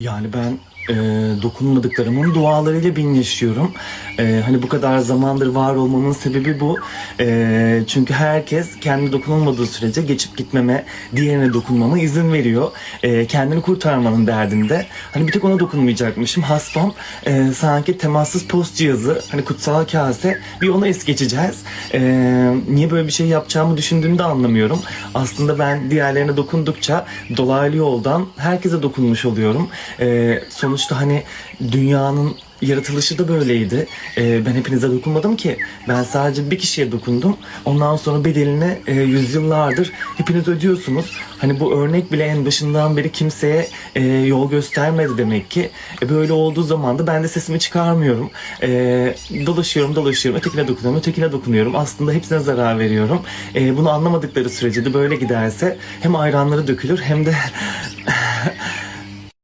Yani ben e, dokunmadıklarımın dualarıyla bin yaşıyorum. E, hani bu kadar zamandır var olmamın sebebi bu. E, çünkü herkes kendi dokunulmadığı sürece geçip gitmeme, diğerine dokunmama izin veriyor. E, kendini kurtarmanın derdinde. Hani bir tek ona dokunmayacakmışım. Hasbam e, sanki temassız post cihazı, hani kutsal kase bir ona es geçeceğiz. E, niye böyle bir şey yapacağımı düşündüğümü de anlamıyorum. Aslında ben diğerlerine dokundukça dolaylı yoldan herkese dokunmuş oluyorum. Ee, sonuçta hani dünyanın yaratılışı da böyleydi. Ee, ben hepinize dokunmadım ki. Ben sadece bir kişiye dokundum. Ondan sonra bedelini e, yüzyıllardır hepiniz ödüyorsunuz. Hani bu örnek bile en başından beri kimseye e, yol göstermedi demek ki. E, böyle olduğu zaman da ben de sesimi çıkarmıyorum. E, dolaşıyorum dolaşıyorum. Ötekine dokunuyorum, ötekine dokunuyorum. Aslında hepsine zarar veriyorum. E, bunu anlamadıkları sürece de böyle giderse hem ayranları dökülür hem de